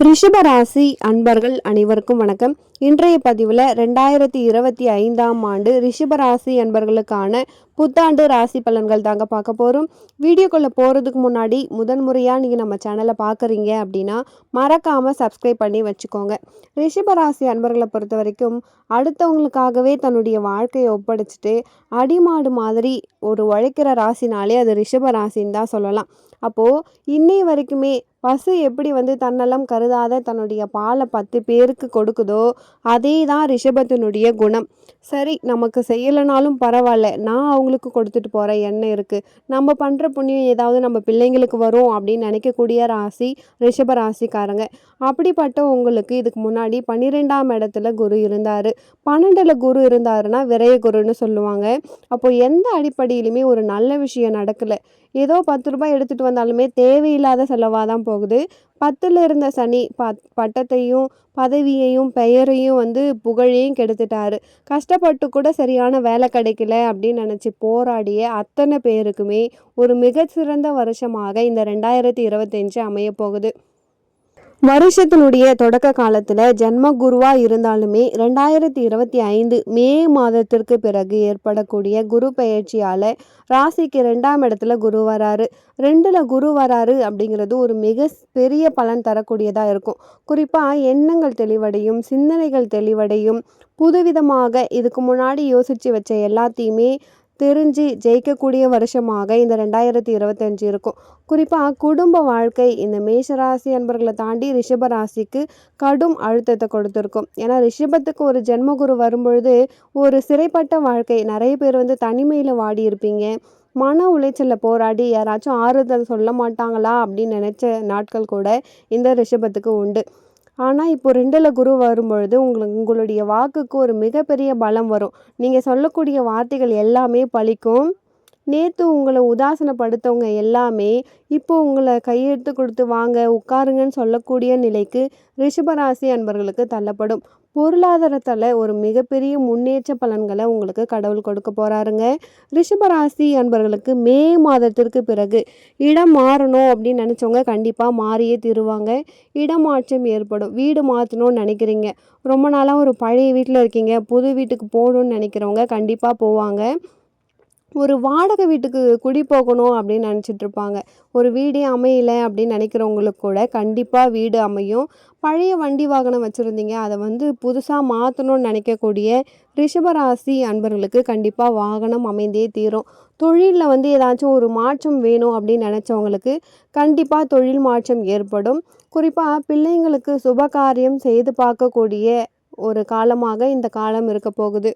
ரிஷபராசி அன்பர்கள் அனைவருக்கும் வணக்கம். இன்றைய பதிவில் ரெண்டாயிரத்தி இருபத்தி ஐந்தாம் ஆண்டு ரிஷபராசி அன்பர்களுக்கான புத்தாண்டு ராசி பலன்கள் தாங்க பார்க்க போகிறோம் வீடியோக்குள்ளே போகிறதுக்கு முன்னாடி முதன்முறையாக நீங்கள் நம்ம சேனலை பார்க்குறீங்க அப்படின்னா மறக்காமல் சப்ஸ்கிரைப் பண்ணி வச்சுக்கோங்க. ரிஷபராசி அன்பர்களை பொறுத்த வரைக்கும் அடுத்தவங்களுக்காகவே தன்னுடைய வாழ்க்கையை ஒப்படைச்சிட்டு அடிமாடு மாதிரி ஒரு உழைக்கிற ராசினாலே அது ரிஷபராசின்னு தான் சொல்லலாம். அப்போது இன்னை வரைக்குமே பசு எப்படி வந்து தன்னலம் கருதாத தன்னுடைய பாலை பத்து பேருக்கு கொடுக்குதோ அதே தான் ரிஷபத்தினுடைய குணம். சரி நமக்கு செய்யலைனாலும் பரவாயில்ல. நான் அவங்களுக்கு கொடுத்துட்டு போகிறேன் என்ன இருக்குது நம்ம பண்ணுற புண்ணியம் ஏதாவது நம்ம பிள்ளைங்களுக்கு வரும் அப்படின்னு நினைக்கக்கூடிய ராசி ரிஷப ராசிக்காரங்க. அப்படிப்பட்ட உங்களுக்கு இதுக்கு முன்னாடி பன்னிரெண்டாம் இடத்துல குரு இருந்தார். பன்னெண்டில் குரு இருந்தாருன்னா விரைய குருன்னு சொல்லுவாங்க. அப்போது எந்த அடிப்படையிலுமே ஒரு நல்ல விஷயம் நடக்கலை. ஏதோ பத்து ரூபாய் எடுத்துகிட்டு வந்தாலுமே தேவையில்லாத செலவாக தான் போகுது. பத்தில் இருந்த சனி ப பட்டத்தையும் பதவியையும் பெயரையும் வந்து புகழையும் கெடுத்துட்டாரு. கஷ்டப்பட்டு கூட சரியான வேலை கிடைக்கல அப்படின்னு நினச்சி போராடிய அத்தனை பேருக்குமே ஒரு மிகச்சிறந்த வருஷமாக இந்த ரெண்டாயிரத்தி இருபத்தஞ்சு அமைய போகுது. வருஷத்தினுடைய தொடக்க காலத்தில் ஜென்ம குருவாக இருந்தாலுமே ரெண்டாயிரத்தி இருபத்தி ஐந்து மே மாதத்திற்கு பிறகு ஏற்படக்கூடிய குரு பயிற்சியால் ராசிக்கு ரெண்டாம் இடத்துல குரு வராரு. ரெண்டில் குரு வராரு அப்படிங்கிறது ஒரு மிக பெரிய பலன் தரக்கூடியதாக இருக்கும். குறிப்பாக எண்ணங்கள் தெளிவடையும் சிந்தனைகள் தெளிவடையும். புதுவிதமாக இதுக்கு முன்னாடி யோசித்து வச்ச எல்லாத்தையுமே தெரிஞ்சு ஜெயிக்கக்கூடிய வருஷமாக இந்த ரெண்டாயிரத்தி இருபத்தஞ்சு இருக்கும். குறிப்பாக குடும்ப வாழ்க்கை இந்த மேஷராசி அன்பர்களை தாண்டி ரிஷப ராசிக்கு கடும் அழுத்தத்தை கொடுத்துருக்கும். ஏன்னா ரிஷபத்துக்கு ஒரு ஜென்மகுரு வரும்பொழுது ஒரு சிறைப்பட்ட வாழ்க்கை. நிறைய பேர் வந்து தனிமையில் வாடி இருப்பீங்க மன உளைச்சலில் போராடி யாராச்சும் ஆறுதல் சொல்ல மாட்டாங்களா அப்படின்னு நினச்ச நாட்கள் கூட இந்த ரிஷபத்துக்கு உண்டு. ஆனால் இப்போ ரெண்டில் குரு வரும்பொழுது உங்களுக்கு உங்களுடைய வாக்குக்கு ஒரு மிகப்பெரிய பலம் வரும். நீங்கள் சொல்லக்கூடிய வார்த்தைகள் எல்லாமே பலிக்கும். நேற்று உங்களை உதாசனப்படுத்தவங்க எல்லாமே இப்போ உங்களை கையெழுத்து கொடுத்து வாங்க உட்காருங்கன்னு சொல்லக்கூடிய நிலைக்கு ரிஷபராசி அன்பர்களுக்கு தள்ளப்படும். பொருளாதாரத்தில் ஒரு மிகப்பெரிய முன்னேற்ற பலன்களை உங்களுக்கு கடவுள் கொடுக்க போகிறாருங்க ரிஷபராசி அன்பர்களுக்கு மே மாதத்திற்கு பிறகு இடம் மாறணும் அப்படின்னு நினச்சவங்க கண்டிப்பாக மாறியே தீருவாங்க. இடமாற்றம் ஏற்படும். வீடு மாற்றணும்னு நினைக்கிறீங்க. ரொம்ப நாளாக ஒரு பழைய வீட்டில் இருக்கீங்க. புது வீட்டுக்கு போகணுன்னு நினைக்கிறவங்க கண்டிப்பாக போவாங்க. ஒரு வாடகை வீட்டுக்கு குடி போகணும் அப்படின்னு நினச்சிட்ருப்பாங்க. ஒரு வீடே அமையலை அப்படின்னு நினைக்கிறவங்களுக்கு கூட கண்டிப்பாக வீடு அமையும். பழைய வண்டி வாகனம் வச்சுருந்தீங்க. அதை வந்து புதுசாக மாற்றணும்னு நினைக்கக்கூடிய ரிஷபராசி அன்பர்களுக்கு கண்டிப்பாக வாகனம் அமைந்தே தீரும். தொழிலில் வந்து ஏதாச்சும் ஒரு மாற்றம் வேணும் அப்படின்னு நினச்சவங்களுக்கு கண்டிப்பாக தொழில் மாற்றம் ஏற்படும். குறிப்பாக பிள்ளைங்களுக்கு சுபகாரியம் செய்து பார்க்கக்கூடிய ஒரு காலமாக இந்த காலம் இருக்க போகுது.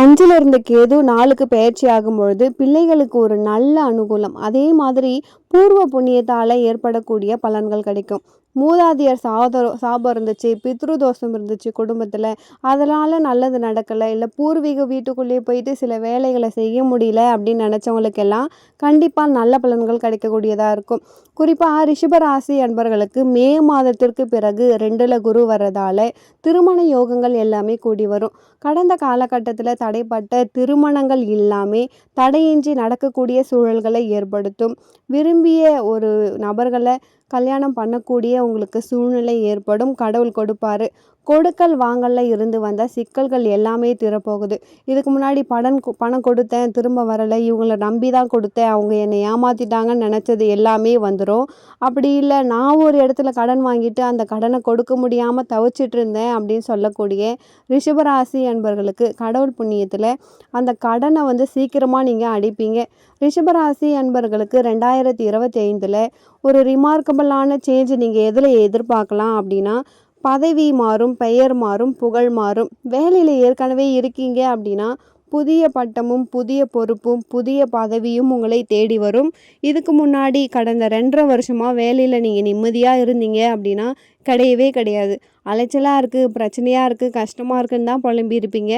அஞ்சில் இருந்த கேது நாளுக்கு பயிற்சி ஆகும்பொழுது பிள்ளைகளுக்கு ஒரு நல்ல அனுகூலம். அதே மாதிரி பூர்வ புண்ணியத்தால் ஏற்படக்கூடிய பலன்கள் கிடைக்கும். மூதாதியர் சாதரோ சாபம் இருந்துச்சு பித்ரு தோஷம் இருந்துச்சு குடும்பத்தில். அதனால் நல்லது நடக்கலை. இல்லை பூர்வீக வீட்டுக்குள்ளேயே போயிட்டு சில வேலைகளை செய்ய முடியல அப்படின்னு நினச்சவங்களுக்கெல்லாம் கண்டிப்பாக நல்ல பலன்கள் கிடைக்கக்கூடியதாக இருக்கும். குறிப்பாக ரிஷபராசி அன்பர்களுக்கு மே மாதத்திற்கு பிறகு ரெண்டில் குரு வர்றதால திருமண யோகங்கள் எல்லாமே கூடி வரும். கடந்த காலகட்டத்தில் தடைப்பட்ட திருமணங்கள் எல்லாமே தடையின்றி நடக்கக்கூடிய சூழல்களை ஏற்படுத்தும். விரும்பிய ஒரு நபர்களை கல்யாணம் பண்ணக்கூடிய உங்களுக்கு சூழ்நிலை ஏற்படும். கடவுள் கொடுப்பாரு. கொடுக்கல் வாங்கலில் இருந்து வந்த சிக்கல்கள் எல்லாமே தீரப்போகுது. இதுக்கு முன்னாடி படன் கொ- பணம் கொடுத்தேன் திரும்ப வரலை இவங்கள நம்பி தான் கொடுத்தேன் அவங்க என்னை ஏமாத்திட்டாங்கன்னு நினச்சது எல்லாமே வந்துடும் அப்படி இல்லை நான் ஒரு இடத்துல கடன் வாங்கிட்டு அந்த கடனை கொடுக்க முடியாமல் தவிச்சிட்டு இருந்தேன் அப்படின்னு சொல்லக்கூடிய ரிஷபராசி அன்பர்களுக்கு கடவுள் புண்ணியத்தில் அந்த கடனை வந்து சீக்கிரமாக நீங்கள் அடிப்பீங்க. ரிஷபராசி அன்பர்களுக்கு ரெண்டாயிரத்தி இருபத்தி ஐந்தில் ஒரு ரிமார்க்கபிளான சேஞ்ச் நீங்கள் எதில் எதிர்பார்க்கலாம் அப்படின்னா பதவி மாறும் பெயர் மாறும் புகழ் மாறும். வேலையில் ஏற்கனவே இருக்கீங்க அப்படின்னா புதிய பட்டமும் புதிய பொறுப்பும் புதிய பதவியும் உங்களை தேடி வரும். இதுக்கு முன்னாடி கடந்த ரெண்டரை வருஷமாக வேலையில் நீங்கள் நிம்மதியாக இருந்தீங்க அப்படின்னா கிடையவே கிடையாது. அலைச்சலாக இருக்குது பிரச்சனையாக இருக்குது கஷ்டமாக இருக்குன்னு தான் புலம்பி இருப்பீங்க.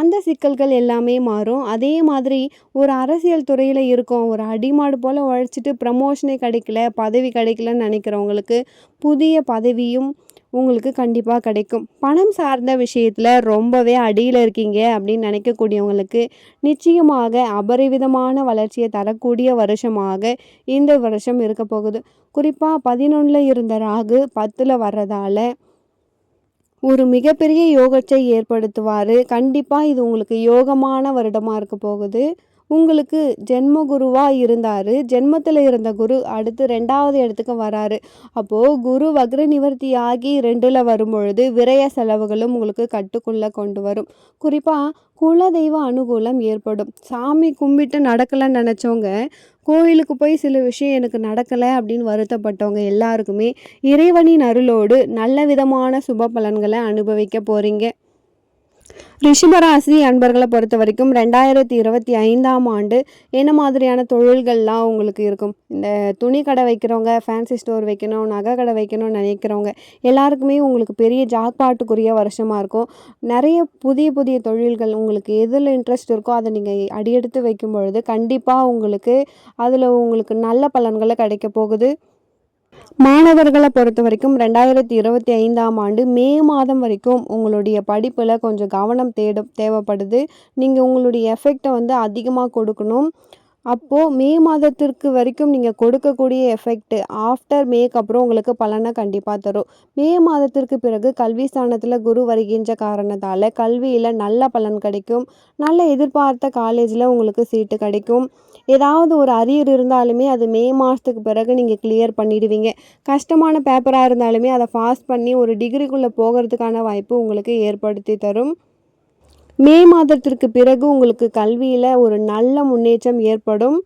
அந்த சிக்கல்கள் எல்லாமே மாறும். அதே மாதிரி ஒரு அரசியல் துறையில் இருக்கோம் ஒரு அடிமாடு போல் உழைச்சிட்டு ப்ரமோஷனே கிடைக்கல பதவி கிடைக்கலன்னு நினைக்கிறவங்களுக்கு புதிய பதவியும் உங்களுக்கு கண்டிப்பாக கிடைக்கும். பணம் சார்ந்த விஷயத்தில் ரொம்பவே அடியில் இருக்கீங்க அப்படின்னு நினைக்கக்கூடியவங்களுக்கு நிச்சயமாக அபரிவிதமான வளர்ச்சியை தரக்கூடிய வருஷமாக இந்த வருஷம் இருக்க போகுது. குறிப்பாக பதினொன்றில் இருந்த ராகு பத்தில் வர்றதால ஒரு மிகப்பெரிய யோகத்தை ஏற்படுத்துவார். கண்டிப்பாக இது உங்களுக்கு யோகமான வருடமாக இருக்க போகுது. உங்களுக்கு ஜென்ம குருவாக இருந்தார். ஜென்மத்தில் இருந்த குரு அடுத்து ரெண்டாவது இடத்துக்கு வராரு. அப்போது குரு வக்ர நிவர்த்தி ஆகி ரெண்டில் வரும்பொழுது விரய செலவுகளும் உங்களுக்கு கட்டுக்குள்ளே கொண்டு வரும். குறிப்பாக குலதெய்வ அனுகூலம் ஏற்படும். சாமி கும்பிட்டு நடக்கலைன்னு நினச்சவங்க கோயிலுக்கு போய் சில விஷயம் எனக்கு நடக்கலை அப்படின்னு வருத்தப்பட்டவங்க எல்லாருக்குமே இறைவனின் அருளோடு நல்ல விதமான சுப பலன்களை அனுபவிக்க போகிறீங்க ரிஷபராசி அன்பர்களை பொறுத்த வரைக்கும் ரெண்டாயிரத்தி இருபத்தி ஐந்தாம் ஆண்டு என்ன மாதிரியான தொழில்கள்லாம் உங்களுக்கு இருக்கும்? இந்த துணி கடை வைக்கிறவங்க ஃபேன்சி ஸ்டோர் வைக்கணும் நகை கடை வைக்கணும்னு நினைக்கிறவங்க எல்லாருக்குமே உங்களுக்கு பெரிய ஜாக்பாட்டுக்குரிய வருஷமாக இருக்கும். நிறைய புதிய புதிய தொழில்கள் உங்களுக்கு எதில் இன்ட்ரெஸ்ட் இருக்கோ அதை நீங்கள் அடியெடுத்து வைக்கும் பொழுது கண்டிப்பாக உங்களுக்கு அதில் உங்களுக்கு நல்ல பலன்களை கிடைக்க போகுது. மாணவர்களை பொறுத்த வரைக்கும் ரெண்டாயிரத்தி இருபத்தி ஐந்தாம் ஆண்டு மே மாதம் வரைக்கும் உங்களுடைய படிப்பில் கொஞ்சம் கவனம் தேட தேவைப்படுது. நீங்கள் உங்களுடைய எஃபெக்டை வந்து அதிகமாக கொடுக்கணும். அப்போது மே மாதத்திற்கு வரைக்கும் நீங்கள் கொடுக்கக்கூடிய எஃபெக்ட் ஆஃப்டர் மேக்கு அப்புறம் உங்களுக்கு பலனை கண்டிப்பாக தரும். மே மாதத்திற்கு பிறகு கல்வி ஸ்தானத்தில் குரு வருகின்ற காரணத்தால் கல்வியில் நல்ல பலன் கிடைக்கும். நல்ல எதிர்பார்த்த காலேஜில் உங்களுக்கு சீட்டு கிடைக்கும். ஏதாவது ஒரு அரியர் இருந்தாலுமே அது மே மாதத்துக்கு பிறகு நீங்கள் கிளியர் பண்ணிடுவீங்க. கஷ்டமான பேப்பராக இருந்தாலுமே அதை ஃபாஸ்ட் பண்ணி ஒரு டிகிரிக்குள்ளே போகிறதுக்கான வாய்ப்பு உங்களுக்கு ஏற்படுத்தி தரும். மே மாதத்திற்கு பிறகு உங்களுக்கு கல்வியில் ஒரு நல்ல முன்னேற்றம் ஏற்படும்.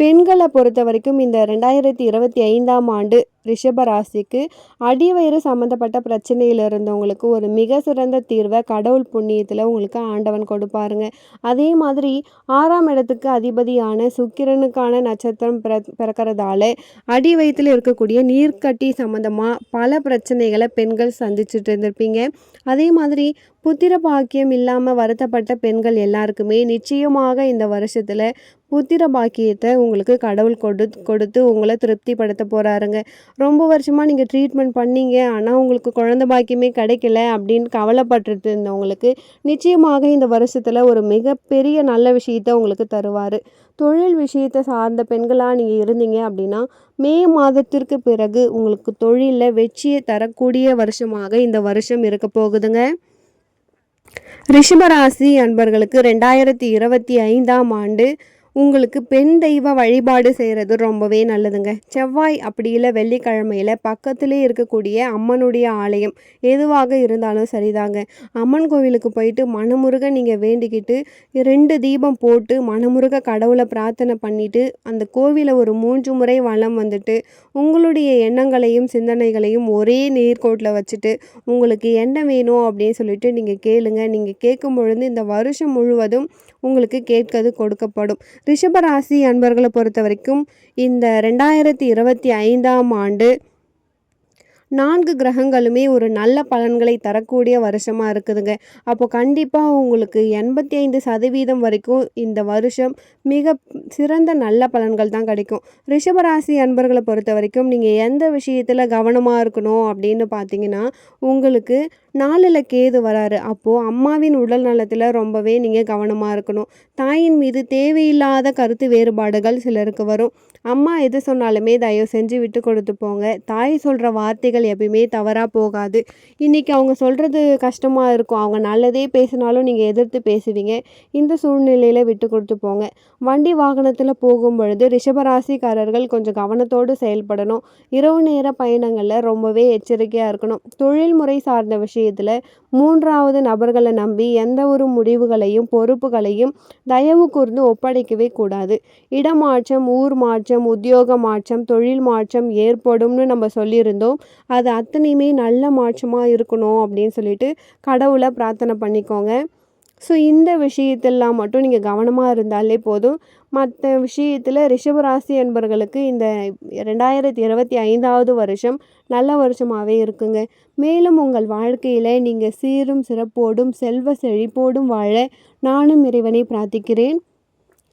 பெண்களை பொறுத்த வரைக்கும் இந்த ரெண்டாயிரத்தி இருபத்தி ஐந்தாம் ஆண்டு ரிஷப ராசிக்கு அடிவயிறு சம்மந்தப்பட்ட பிரச்சனையில் இருந்தவங்களுக்கு ஒரு மிக சிறந்த தீர்வை கடவுள் புண்ணியத்தில் உங்களுக்கு ஆண்டவன் கொடுப்பாருங்க. அதே மாதிரி ஆறாம் இடத்துக்கு அதிபதியான சுக்கிரனுக்கான நட்சத்திரம் பிற பிறக்கிறதால அடி வயிற்றில் இருக்கக்கூடிய நீர்க்கட்டி சம்மந்தமாக பல பிரச்சனைகளை பெண்கள் சந்திச்சுட்டு இருந்திருப்பீங்க. அதே மாதிரி புத்திர பாக்கியம் இல்லாமல் வருத்தப்பட்ட பெண்கள் எல்லாருக்குமே நிச்சயமாக இந்த வருஷத்தில் புத்திர பாக்கியத்தை உங்களுக்கு கடவுள் கொடு கொடுத்து உங்களை திருப்திப்படுத்த போகிறாருங்க ரொம்ப வருஷமாக நீங்கள் ட்ரீட்மெண்ட் பண்ணீங்க. ஆனால் உங்களுக்கு குழந்த பாக்கியமே கிடைக்கல அப்படின்னு கவலைப்பட்டுட்டு இருந்தவங்களுக்கு நிச்சயமாக இந்த வருஷத்தில் ஒரு மிகப்பெரிய நல்ல விஷயத்தை உங்களுக்கு தருவார். தொழில் விஷயத்தை சார்ந்த பெண்களாக நீங்கள் இருந்தீங்க அப்படின்னா மே மாதத்திற்கு பிறகு உங்களுக்கு தொழிலில் வெற்றியை தரக்கூடிய வருஷமாக இந்த வருஷம் இருக்க போகுதுங்க. ரிஷபராசி அன்பர்களுக்கு ரெண்டாயிரத்தி இருபத்தி ஐந்தாம் ஆண்டு உங்களுக்கு பெண் தெய்வ வழிபாடு செய்கிறது ரொம்பவே நல்லதுங்க. செவ்வாய் அப்படி இல்லை வெள்ளிக்கிழமையில் பக்கத்திலே இருக்கக்கூடிய அம்மனுடைய ஆலயம் எதுவாக இருந்தாலும் சரிதாங்க. அம்மன் கோவிலுக்கு போயிட்டு மனமுருக நீங்கள் வேண்டிக்கிட்டு ரெண்டு தீபம் போட்டு மனமுருக கடவுளை பிரார்த்தனை பண்ணிட்டு அந்த கோவிலை ஒரு மூன்று முறை வளம் வந்துட்டு உங்களுடைய எண்ணங்களையும் சிந்தனைகளையும் ஒரே நேர்கோட்டில் வச்சுட்டு உங்களுக்கு என்ன வேணும் அப்படின்னு சொல்லிட்டு நீங்கள் கேளுங்க. நீங்கள் கேட்கும் பொழுது இந்த வருஷம் முழுவதும் உங்களுக்கு கேட்கது கொடுக்கப்படும். ரிஷபராசி அன்பர்களை பொறுத்த வரைக்கும் இந்த ரெண்டாயிரத்தி இருபத்தி ஐந்தாம் ஆண்டு நான்கு கிரகங்களுமே ஒரு நல்ல பலன்களை தரக்கூடிய வருஷமாக இருக்குதுங்க. அப்போ கண்டிப்பாக உங்களுக்கு எண்பத்தி ஐந்து சதவீதம் வரைக்கும் இந்த வருஷம் மிக சிறந்த நல்ல பலன்கள் தான் கிடைக்கும். ரிஷபராசி அன்பர்களை பொறுத்த வரைக்கும் நீங்கள் எந்த விஷயத்தில் கவனமாக இருக்கணும் அப்படின்னு பார்த்தீங்கன்னா உங்களுக்கு நாளில் கேது வராரு. அப்போது அம்மாவின் உடல் நலத்தில் ரொம்பவே நீங்கள் கவனமாக இருக்கணும். தாயின் மீது தேவையில்லாத கருத்து வேறுபாடுகள் சிலருக்கு வரும். அம்மா எது சொன்னாலுமே தயவு செஞ்சு விட்டு கொடுத்து போங்க. தாய் சொல்கிற வார்த்தைகள் எப்பயுமே தவறாக போகாது. இன்றைக்கி அவங்க சொல்கிறது கஷ்டமாக இருக்கும். அவங்க நல்லதே பேசினாலும் நீங்கள் எதிர்த்து பேசுவீங்க. இந்த சூழ்நிலையில் விட்டு கொடுத்து போங்க. வண்டி வாகனத்தில் போகும் பொழுது ரிஷபராசிக்காரர்கள் கொஞ்சம் கவனத்தோடு செயல்படணும். இரவு நேர பயணங்களில் ரொம்பவே எச்சரிக்கையாக இருக்கணும். தொழில்முறை சார்ந்த விஷயத்தில் மூன்றாவது நபர்களை நம்பி எந்த ஒரு முடிவுகளையும் பொறுப்புகளையும் தயவு கூர்ந்து ஒப்படைக்கவே கூடாது. இடமாற்றம் ஊர் மாற்றம் மாற்றம் உத்தியோக மாற்றம் தொழில் மாற்றம் ஏற்படும்னு நம்ம சொல்லியிருந்தோம். அது அத்தனையுமே நல்ல மாற்றமாக இருக்கணும் அப்படின்னு சொல்லிட்டு கடவுளை பிரார்த்தனை பண்ணிக்கோங்க. ஸோ இந்த விஷயத்தெல்லாம் மட்டும் நீங்கள் கவனமாக இருந்தாலே போதும். மற்ற விஷயத்தில் ரிஷபராசி என்பவர்களுக்கு இந்த ரெண்டாயிரத்தி இருபத்தி ஐந்தாவது வருஷம் நல்ல வருஷமாகவே இருக்குங்க. மேலும் உங்கள் வாழ்க்கையில் நீங்கள் சீரும் சிறப்போடும் செல்வ செழிப்போடும் வாழ நானும் இறைவனை பிரார்த்திக்கிறேன்.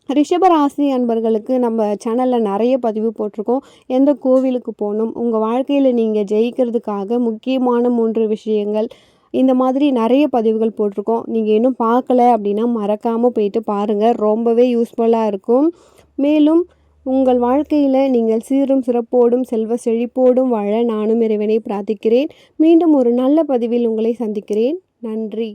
ரிஷபராசி அன்பர்களுக்கு நம்ம சேனலில் நிறைய பதிவு போட்டிருக்கோம். எந்த கோவிலுக்கு போகணும் உங்கள் வாழ்க்கையில் நீங்கள் ஜெயிக்கிறதுக்காக முக்கியமான மூன்று விஷயங்கள் இந்த மாதிரி நிறைய பதிவுகள் போட்டிருக்கோம். நீங்கள் இன்னும் பார்க்கல அப்படின்னா மறக்காமல் போயிட்டு பாருங்கள் ரொம்பவே யூஸ்ஃபுல்லாக இருக்கும். மேலும் உங்கள் வாழ்க்கையில் நீங்கள் சீரும் சிறப்போடும் செல்வ செழிப்போடும் வாழ நானும் இறைவனை பிரார்த்திக்கிறேன். மீண்டும் ஒரு நல்ல பதிவில் உங்களை சந்திக்கிறேன். நன்றி.